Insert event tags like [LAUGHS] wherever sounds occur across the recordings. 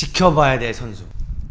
지켜봐야 될 선수.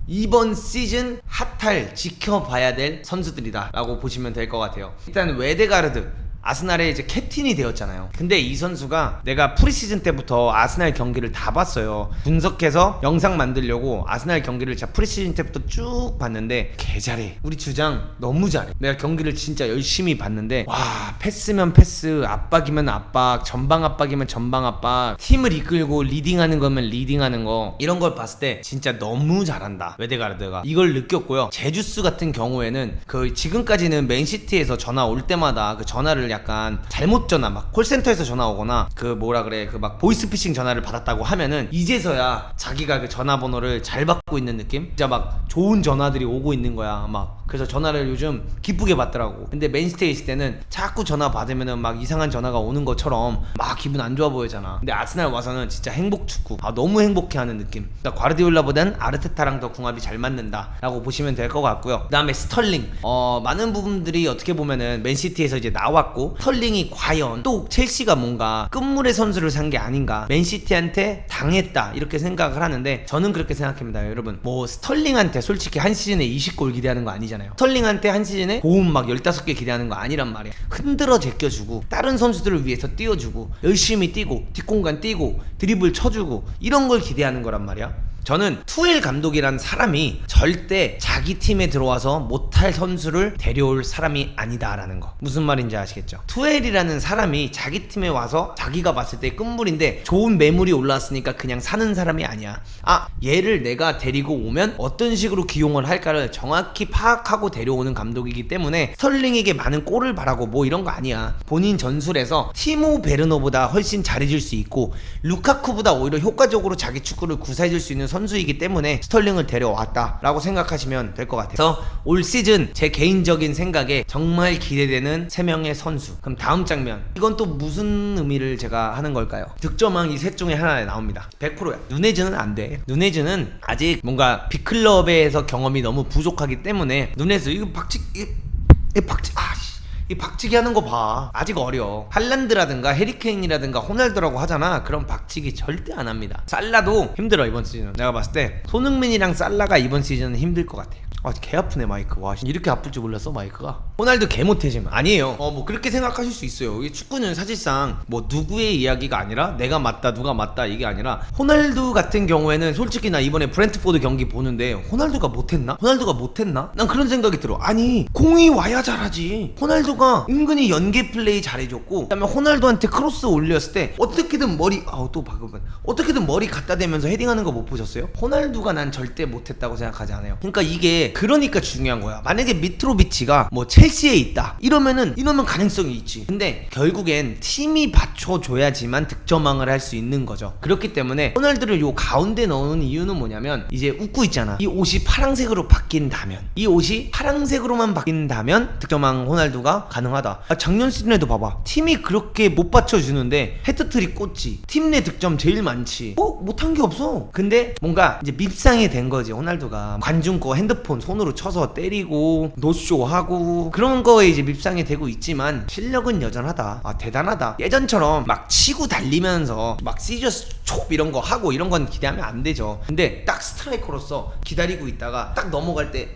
이번 시즌 핫할 지켜봐야 될 선수들이다 라고 보시면 될 것 같아요. 일단 웨데가르드 아스날의 이제 캡틴이 되었잖아요. 근데 이 선수가 내가 프리시즌 때부터 아스날 경기를 다 봤어요. 분석해서 영상 만들려고 아스날 경기를 진짜 프리시즌 때부터 쭉 봤는데 개 잘해. 우리 주장 너무 잘해. 내가 경기를 진짜 열심히 봤는데 와 패스면 패스, 압박이면 압박, 전방 압박이면 전방 압박, 팀을 이끌고 리딩하는 거면 리딩하는 거 이런 걸 봤을 때 진짜 너무 잘한다. 웨데가르드가 이걸 느꼈고요. 제주스 같은 경우에는 그 지금까지는 맨시티에서 전화 올 때마다 그 전화를 약간 잘못 전화 막 콜센터에서 전화 오거나 그 뭐라 그래 그 막 보이스피싱 전화를 받았다고 하면은 이제서야 자기가 그 전화번호를 잘 받고 있는 느낌? 진짜 막 좋은 전화들이 오고 있는 거야 막 그래서 전화를 요즘 기쁘게 받더라고. 근데 맨시티에 있을 때는 자꾸 전화 받으면은 막 이상한 전화가 오는 것처럼 막 기분 안 좋아 보이잖아. 근데 아스날 와서는 진짜 행복 축구. 아 너무 행복해하는 느낌. 그러니까 과르디올라보단 아르테타랑 더 궁합이 잘 맞는다 라고 보시면 될 것 같고요. 그 다음에 스털링. 어 많은 부분들이 어떻게 보면은 맨시티에서 이제 나왔고 스털링이 과연 또 첼시가 뭔가 끝물의 선수를 산 게 아닌가? 맨시티한테 당했다. 이렇게 생각을 하는데 저는 그렇게 생각합니다 여러분. 뭐 스털링한테 솔직히 한 시즌에 20골 기대하는 거 아니잖아 요. 스털링한테 한 시즌에 고음 막 15개 기대하는 거 아니란 말이야 흔들어 제껴주고 다른 선수들을 위해서 뛰어주고 열심히 뛰고 뒷공간 뛰고 드리블 쳐주고 이런 걸 기대하는 거란 말이야 저는 투엘 감독이란 사람이 절대 자기 팀에 들어와서 못할 선수를 데려올 사람이 아니다라는 거. 무슨 말인지 아시겠죠? 투엘이라는 사람이 자기 팀에 와서 자기가 봤을 때 끝물인데 좋은 매물이 올라왔으니까 그냥 사는 사람이 아니야. 아 얘를 내가 데리고 오면 어떤 식으로 기용을 할까를 정확히 파악하고 데려오는 감독이기 때문에 스털링에게 많은 골을 바라고 뭐 이런 거 아니야. 본인 전술에서 티모 베르노보다 훨씬 잘해줄 수 있고 루카쿠보다 오히려 효과적으로 자기 축구를 구사해줄 수 있는 선 수이기 때문에 스털링을 데려왔다라고 생각하시면 될 것 같아요. 그래서 올 시즌 제 개인적인 생각에 정말 기대되는 3명의 선수. 그럼 다음 장면. 이건 또 무슨 의미를 제가 하는 걸까요? 득점왕 이 셋 중에 하나에 나옵니다. 100%야. 누네즈는 안 돼. 누네즈는 아직 뭔가 빅클럽에서 경험이 너무 부족하기 때문에 누네즈 이거 박치 이, 이 박치 아 씨. 이 박치기 하는 거 봐. 아직 어려. 할란드라든가 해리케인이라든가 호날두라고 하잖아. 그럼 박치기 절대 안 합니다. 살라도 힘들어 이번 시즌은. 내가 봤을 때 손흥민이랑 살라가 이번 시즌은 힘들 것 같아. 아, 개 아프네 마이크. 와, 이렇게 아플 줄 몰랐어 마이크가. 호날두 개 못해 지금. 아니에요. 어, 뭐 그렇게 생각하실 수 있어요. 이 축구는 사실상 뭐 누구의 이야기가 아니라 내가 맞다, 누가 맞다 이게 아니라 호날두 같은 경우에는 솔직히 나 이번에 브렌트포드 경기 보는데 호날두가 못했나? 호날두가 못했나? 난 그런 생각이 들어. 아니 공이 와야 잘하지. 호날두가 은근히 연계 플레이 잘해줬고, 그다음에 호날두한테 크로스 올렸을 때 어떻게든 머리, 아우 또 방금 어떻게든 머리 갖다 대면서 헤딩하는 거 못 보셨어요? 호날두가 난 절대 못했다고 생각하지 않아요. 그러니까 이게 그러니까 중요한 거야. 만약에 미트로비치가 뭐 첼시에 있다 이러면은 이러면 가능성이 있지. 근데 결국엔 팀이 받쳐줘야지만 득점왕을 할 수 있는 거죠. 그렇기 때문에 호날두를 요 가운데 넣은 이유는 뭐냐면 이제 웃고 있잖아. 이 옷이 파랑색으로 바뀐다면 이 옷이 파랑색으로만 바뀐다면 득점왕 호날두가 가능하다. 아, 작년 시즌에도 봐봐. 팀이 그렇게 못 받쳐주는데 헤트트릭 꽂지. 팀 내 득점 제일 많지. 어? 못한 게 없어. 근데 뭔가 이제 밉상이 된 거지 호날두가 관중 거 핸드폰 손으로 쳐서 때리고 노쇼 하고 그런 거에 이제 밉상이 되고 있지만 실력은 여전하다. 아 대단하다. 예전처럼 막 치고 달리면서 막 시저스 촉 이런 거 하고 이런 건 기대하면 안 되죠. 근데 딱 스트라이커로서 기다리고 있다가 딱 넘어갈 때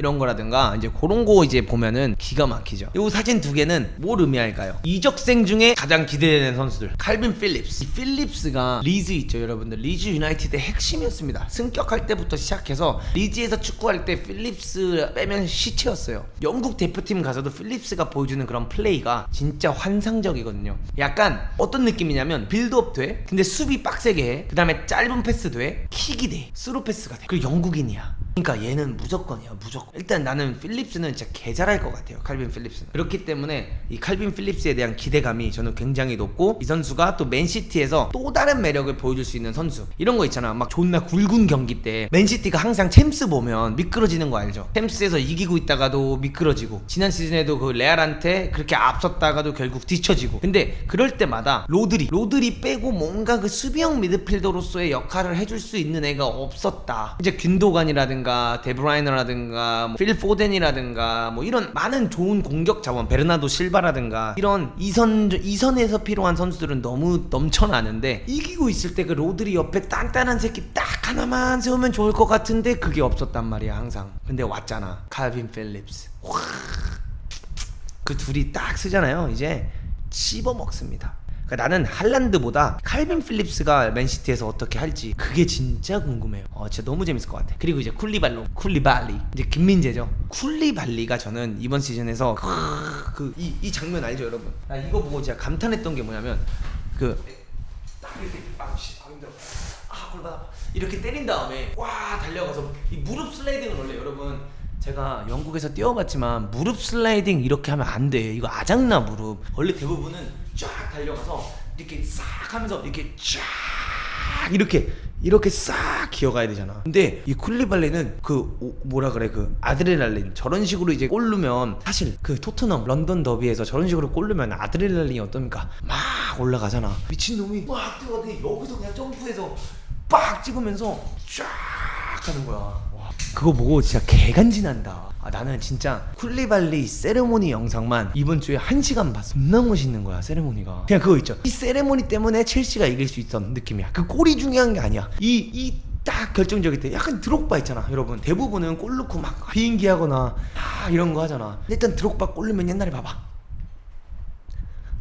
이런 거라든가 이제 그런 거 이제 보면은 기가 막히죠. 이 사진 두 개는 뭘 의미할까요? 이적생 중에 가장 기대되는 선수들 칼빈 필립스. 이 필립스가 리즈 있죠, 여러분들. 리즈 유나이티드의 핵심이었습니다. 승격할 때부터 시작해서 리즈에서 축구할 때 필립스 빼면 시체였어요. 영국 대표팀 가서도 필립스가 보여주는 그런 플레이가 진짜 환상적이거든요. 약간 어떤 느낌이냐면 빌드업 돼. 근데 수비 빡세게 해. 그다음에 짧은 패스 돼. 킥이 돼. 스루 패스가 돼. 그리고 영국인이야. 그러니까 얘는 무조건이야 무조건. 일단 나는 필립스는 진짜 개 잘할 것 같아요 칼빈 필립스는. 그렇기 때문에 이 칼빈 필립스에 대한 기대감이 저는 굉장히 높고 이 선수가 또 맨시티에서 또 다른 매력을 보여줄 수 있는 선수. 이런 거 있잖아. 막 존나 굵은 경기 때 맨시티가 항상 챔스 보면 미끄러지는 거 알죠? 챔스에서 이기고 있다가도 미끄러지고 지난 시즌에도 그 레알한테 그렇게 앞섰다가도 결국 뒤처지고. 근데 그럴 때마다 로드리 로드리 빼고 뭔가 그 수비형 미드필더로서의 역할을 해줄 수 있는 애가 없었다. 이제 균도간이라든가 셀이 라든가 데브라이너라든가 뭐 필 포덴이라든가 뭐 이런 많은 좋은 공격 자원 베르나도 실바라든가 이런 이선 이선에서 필요한 선수들은 너무 넘쳐나는데 이기고 있을 때 그 로드리 옆에 단단한 새끼 딱 하나만 세우면 좋을 것 같은데 그게 없었단 말이야 항상 근데 왔잖아 칼빈 필립스 그 둘이 딱 쓰잖아요. 이제 씹어 먹습니다. 그러니까 나는 할란드보다 칼빈 필립스가 맨시티에서 어떻게 할지 그게 진짜 궁금해요. 어, 진짜 너무 재밌을 것 같아. 그리고 이제 쿨리발로, 쿨리발리, 이제 김민재죠. 쿨리발리가 저는 이번 시즌에서 그이 이 장면 알죠, 여러분? 나 이거 보고 진짜 감탄했던 게 뭐냐면 그 아. 이렇게 때린 다음에 와 달려가서 이 무릎 슬라이딩은 원래 여러분 제가 영국에서 뛰어봤지만 무릎 슬라이딩 이렇게 하면 안 돼. 이거 아작나 무릎. 원래 대부분은 쫙 달려가서 이렇게 싹 하면서 이렇게 쫙 이렇게 이렇게 싹 기어가야 되잖아. 근데 이 쿨리발레는 그 오- 뭐라 그래 그 아드레날린 저런 식으로 이제 꼴르면 사실 그 토트넘 런던 더비에서 저런 식으로 꼴르면 아드레날린이 어떻습니까? 막 올라가잖아. 미친 놈이 막 뛰어가더니 여기서 그냥 점프해서 빡 찍으면서 쫙 하는 거야. 와. 그거 보고 진짜 개간지난다. 아, 나는 진짜 쿨리발리 세레모니 영상만 이번 주에 한 시간 봤어. 존나 멋있는 거야 세레모니가. 그냥 그거 있죠. 이 세레모니 때문에 첼시가 이길 수 있던 느낌이야. 그 골이 중요한 게 아니야. 이 이 딱 결정적일 때 약간 드록바 있잖아 여러분 대부분은 골 넣고 막 비행기 하거나 아 이런 거 하잖아 일단 드록바 골 넣으면 옛날에 봐봐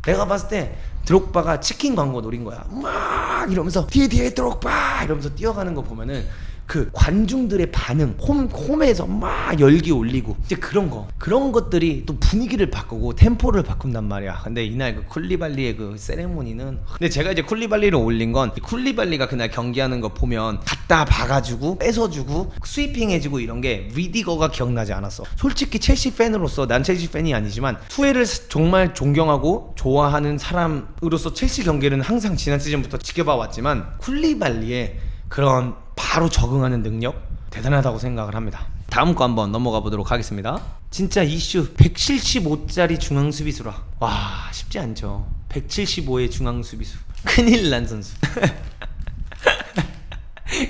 내가 봤을 때 드록바가 치킨 광고 노린 거야. 막 이러면서 뒤에 뒤에 드록바 이러면서 뛰어가는 거 보면은 그 관중들의 반응, 홈 홈에서 막 열기 올리고 이제 그런 거 그런 것들이 또 분위기를 바꾸고 템포를 바꾼단 말이야. 근데 이날 그 쿨리발리의 그 세레모니는 근데 제가 이제 쿨리발리를 올린 건이 쿨리발리가 그날 경기하는 거 보면 갖다 박아주고 뺏어주고 스위핑해주고 이런 게 리디거가 기억나지 않았어. 솔직히 첼시 팬으로서 난 첼시 팬이 아니지만 투엘을 정말 존경하고 좋아하는 사람으로서 첼시 경기는 항상 지난 시즌부터 지켜봐 왔지만 쿨리발리의 그런 바로 적응하는 능력 대단하다고 생각을 합니다. 다음 거 한번 넘어가 보도록 하겠습니다. 진짜 이슈 175짜리 중앙 수비수라. 와 쉽지 않죠. 175의 중앙 수비수. 큰일 난 선수. [LAUGHS]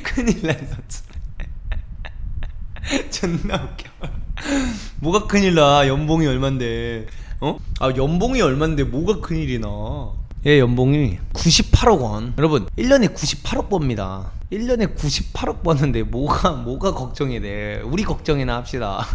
큰일 난 선수. [LAUGHS] 존나 웃겨. 뭐가 큰일 나? 연봉이 얼만데? 어? 아 연봉이 얼만데 뭐가 큰일이 나? 얘 연봉이 98억 원. 여러분 1년에 98억 법니다. 1년에 98억 버는데 뭐가 뭐가 걱정이 돼? 우리 걱정이나 합시다.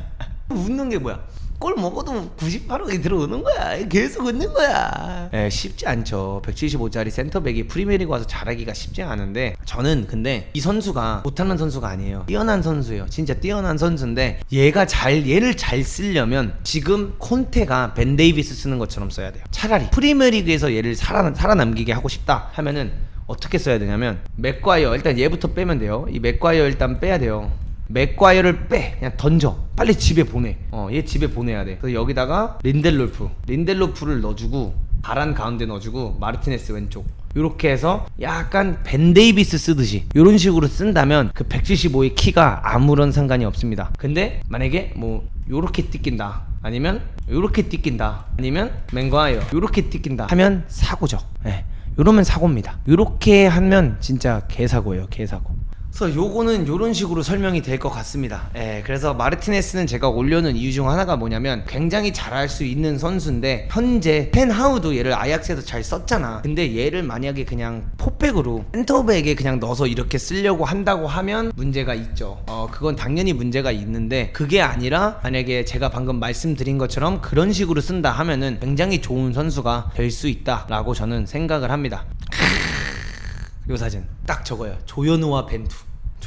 [LAUGHS] 웃는 게 뭐야? 골 먹어도 98억이 들어오는 거야. 계속 웃는 거야. 예, 쉽지 않죠. 175짜리 센터백이 프리미어리그 와서 잘하기가 쉽지 않은데 저는 근데 이 선수가 못하는 선수가 아니에요. 뛰어난 선수예요. 진짜 뛰어난 선수인데 얘가 잘 얘를 잘 쓰려면 지금 콘테가 벤 데이비스 쓰는 것처럼 써야 돼요. 차라리 프리미어리그에서 얘를 살아 살아남기게 하고 싶다 하면은 어떻게 써야 되냐면 맥과이어 일단 얘부터 빼면 돼요. 이 맥과이어 일단 빼야 돼요. 맥과이어를 빼. 그냥 던져. 빨리 집에 보내. 어 얘 집에 보내야 돼. 그래서 여기다가 린델로프. 린델로프를 넣어주고 바란 가운데 넣어주고 마르티네스 왼쪽. 이렇게 해서 약간 벤 데이비스 쓰듯이 이런 식으로 쓴다면 그 175의 키가 아무런 상관이 없습니다. 근데 만약에 뭐 요렇게 뛰긴다. 아니면 요렇게 뛰긴다. 아니면 맨과이어. 요렇게 뛰긴다. 하면 사고죠. 예. 요러면 사고입니다. 요렇게 하면 진짜 개사고예요. 개사고 그래서 요거는 요런 식으로 설명이 될 것 같습니다. 예, 그래서 마르티네스는 제가 올려놓은 이유 중 하나가 뭐냐면 굉장히 잘할 수 있는 선수인데 현재 펜하우도 얘를 아약스에서 잘 썼잖아. 근데 얘를 만약에 그냥 포백으로 센터백에 그냥 넣어서 이렇게 쓰려고 한다고 하면 문제가 있죠. 어, 그건 당연히 문제가 있는데 그게 아니라 만약에 제가 방금 말씀드린 것처럼 그런 식으로 쓴다 하면은 굉장히 좋은 선수가 될 수 있다라고 저는 생각을 합니다. 요 사진 딱 저거예요 조현우와 벤투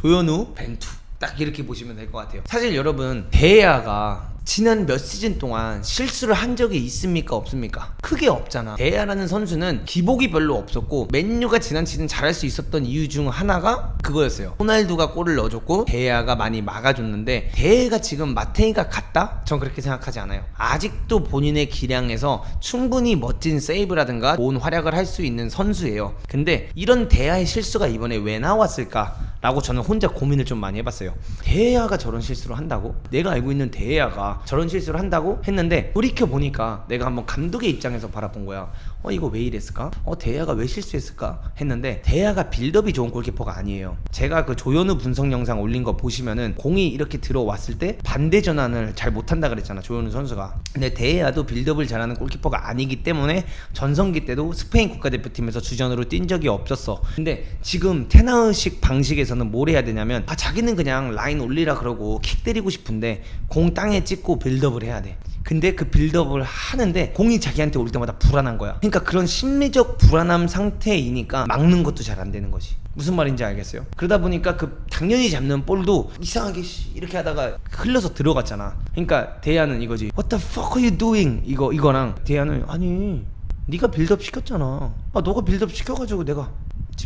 조현우 벤투. 딱 이렇게 보시면 될 것 같아요. 사실 여러분 데야가 지난 몇 시즌 동안 실수를 한 적이 있습니까 없습니까? 크게 없잖아. 데야라는 선수는 기복이 별로 없었고 맨유가 지난 시즌 잘할 수 있었던 이유 중 하나가 그거였어요. 호날두가 골을 넣어줬고 데야가 많이 막아줬는데 데야가 지금 마테이가 같다? 전 그렇게 생각하지 않아요. 아직도 본인의 기량에서 충분히 멋진 세이브라든가 좋은 활약을 할 수 있는 선수예요. 근데 이런 데야의 실수가 이번에 왜 나왔을까 라고 저는 혼자 고민을 좀 많이 해봤어요. 대야가 저런 실수를 한다고? 내가 알고 있는 대야가 저런 실수를 한다고 했는데 돌이켜 보니까 내가 한번 감독의 입장에서 바라본 거야. 어 이거 왜 이랬을까? 어 대야가 왜 실수했을까? 했는데 대야가 빌드업이 좋은 골키퍼가 아니에요. 제가 그 조현우 분석 영상 올린 거 보시면은 공이 이렇게 들어왔을 때 반대 전환을 잘 못한다 그랬잖아 조현우 선수가. 근데 대야도 빌드업을 잘하는 골키퍼가 아니기 때문에 전성기 때도 스페인 국가대표팀에서 주전으로 뛴 적이 없었어. 근데 지금 테나우식 방식에서는 뭘 해야 되냐면 아 자기는 그냥 라인 올리라 그러고 킥 때리고 싶은데 공 땅에 찍고 빌드업을 해야 돼. 근데 그 빌드업을 하는데 공이 자기한테 올 때마다 불안한 거야. 그러니까 그런 심리적 불안함 상태이니까 막는 것도 잘 안 되는 거지. 무슨 말인지 알겠어요? 그러다 보니까 그 당연히 잡는 볼도 이상하게 씨 이렇게 하다가 흘러서 들어갔잖아. 그러니까 대야는 이거지. What the fuck are you doing? 이거 이거랑 대야는 아니 네가 빌드업 시켰잖아. 아 너가 빌드업 시켜가지고 내가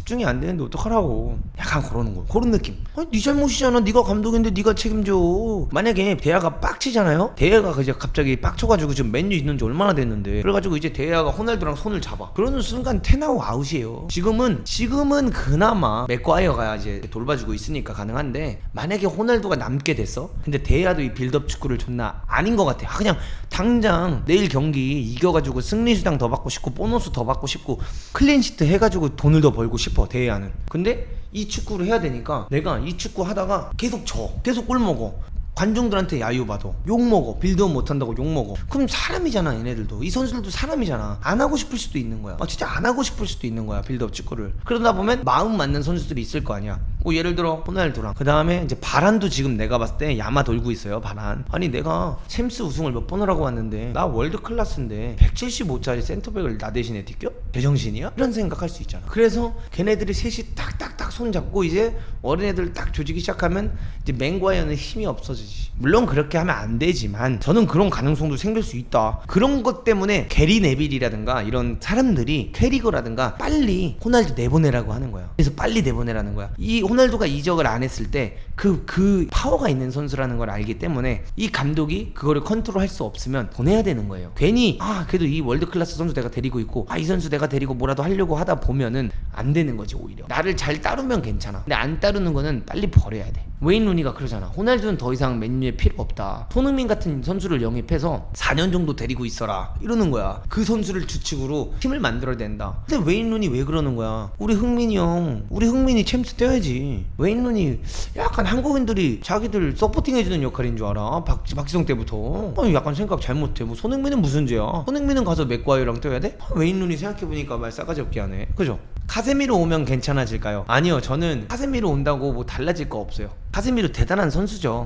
집중이 안 되는데 어떡하라고. 약간 그러는 거 그런 느낌. 아니 네 잘못이잖아. 네가 감독인데 네가 책임져. 만약에 대야가 빡치잖아요? 대야가 이제 갑자기 빡쳐가지고 지금 맨유 있는 지 얼마나 됐는데. 그래가지고 이제 대야가 호날두랑 손을 잡아. 그러는 순간 테나우 아웃이에요. 지금은 지금은 그나마 맥과이어가 이제 돌봐주고 있으니까 가능한데 만약에 호날두가 남게 됐어? 근데 대야도 이 빌드업 축구를 존나 아닌 것 같아. 아, 그냥 당장 내일 경기 이겨가지고 승리수당 더 받고 싶고 보너스 더 받고 싶고 클린시트 해가지고 돈을 더 벌고 싶어 대야는. 근데 이 축구를 해야 되니까 내가 이 축구 하다가 계속 져 계속 골 먹어 관중들한테 야유 받아. 욕 먹어. 빌드업 못한다고 욕 먹어. 그럼 사람이잖아 얘네들도. 이 선수들도 사람이잖아. 안 하고 싶을 수도 있는 거야. 아 진짜 안 하고 싶을 수도 있는 거야 빌드업 축구를. 그러다 보면 마음 맞는 선수들이 있을 거 아니야. 뭐 예를 들어 호날두랑. 그 다음에 이제 바란도 지금 내가 봤을 때 야마 돌고 있어요 바란. 아니 내가 챔스 우승을 몇 번을 하고 왔는데 나 월드 클래스인데 175짜리 센터백을 나 대신에 뛰겨? 제정신이야? 이런 생각할 수 있잖아. 그래서 걔네들이 셋이 딱딱 딱 손잡고 이제 어린애들 딱 조지기 시작하면 이제 맹과이어는 힘이 없어지지. 물론 그렇게 하면 안 되지만 저는 그런 가능성도 생길 수 있다. 그런 것 때문에 게리 네빌이라든가 이런 사람들이 캐리거라든가 빨리 호날두 내보내라고 하는 거야. 그래서 빨리 내보내라는 거야. 이 호날두가 이적을 안 했을 때 그그 파워가 있는 선수라는 걸 알기 때문에 이 감독이 그거를 컨트롤할 수 없으면 보내야 되는 거예요. 괜히 아 그래도 이 월드 클래스 선수 내가 데리고 있고 아 이 선수 내가 데리고 뭐라도 하려고 하다 보면은 안 되는 거지 오히려. 나를 잘 따 르면 괜찮아. 근데 안 따르는 거는 빨리 버려야 돼. 웨인 루니가 그러잖아. 호날두는 더 이상 맨유에 필요 없다. 손흥민 같은 선수를 영입해서 4년 정도 데리고 있어라. 이러는 거야. 그 선수를 주축으로 팀을 만들어야 된다. 근데 웨인 루니 왜 그러는 거야? 우리 흥민이 형 우리 흥민이 챔스 뛰어야지. 웨인 루니 약간 한국인들이 자기들 서포팅 해주는 역할인 줄 알아? 박, 박지성 때부터. 아니 약간 생각 잘못해. 뭐 손흥민은 무슨 죄야? 손흥민은 가서 맥과이랑 뛰어야 돼? 아, 웨인 루니 생각해보니까 말 싸가지 없게 하네. 그죠? 카세미로 오면 괜찮아질까요? 아니요 저는 카세미로 온다고 뭐 달라질 거 없어요 카세미로 대단한 선수죠